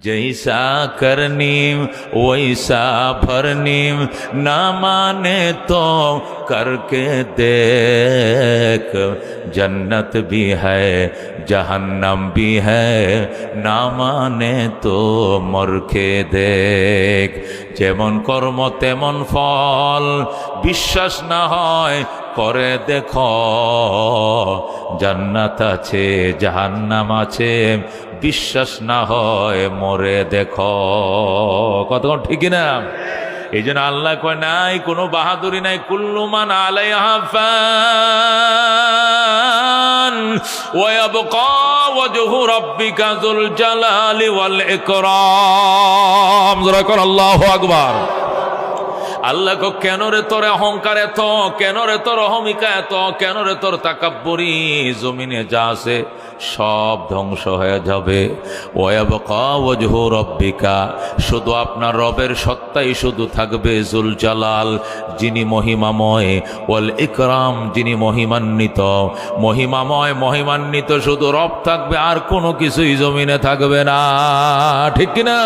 जैसा करनीम वैसा भरनीम ना माने तो करके देख जन्नत भी है जहन्नम भी है না মানে তো মরকে দেখ যেমন কর্ম তেমন ফল বিশ্বাস না হয় করে দেখ, জান্নাত আছে, জাহান্নাম আছে, বিশ্বাস না হয় মরে দেখ। কতক্ষণ ঠিকই না এই জন্য আল্লাহ কয়, নাই, কোনো বাহাদুরি নাই। কুল্লুমান আলাইহা ফান ওয়াবকা ওয়াজহু রাব্বিকা যুল জালালি ওয়াল ইকরাম। জোরে কর, আল্লাহু আকবার। আল্লাহ কেন রে তোর অহংকার এত? কেন রে তোর অহমিকা এত? কেন রে তোর তাকাব্বরি? জমিনে যা আছে সব ধ্বংস হয়ে যাবে। ওয়াবকা ওয়াজহু রব্বিকা। শুধু আপনার রবের সত্তাই শুধু থাকবে জুল জালাল, যিনি মহিমাময়। ওয়াল ইকরাম, যিনি মহিমান্বিত। মহিমাময়, মহিমান্বিত শুধু রব থাকবে, আর কোনো কিছুই জমিনে থাকবে না। ঠিক কিনা?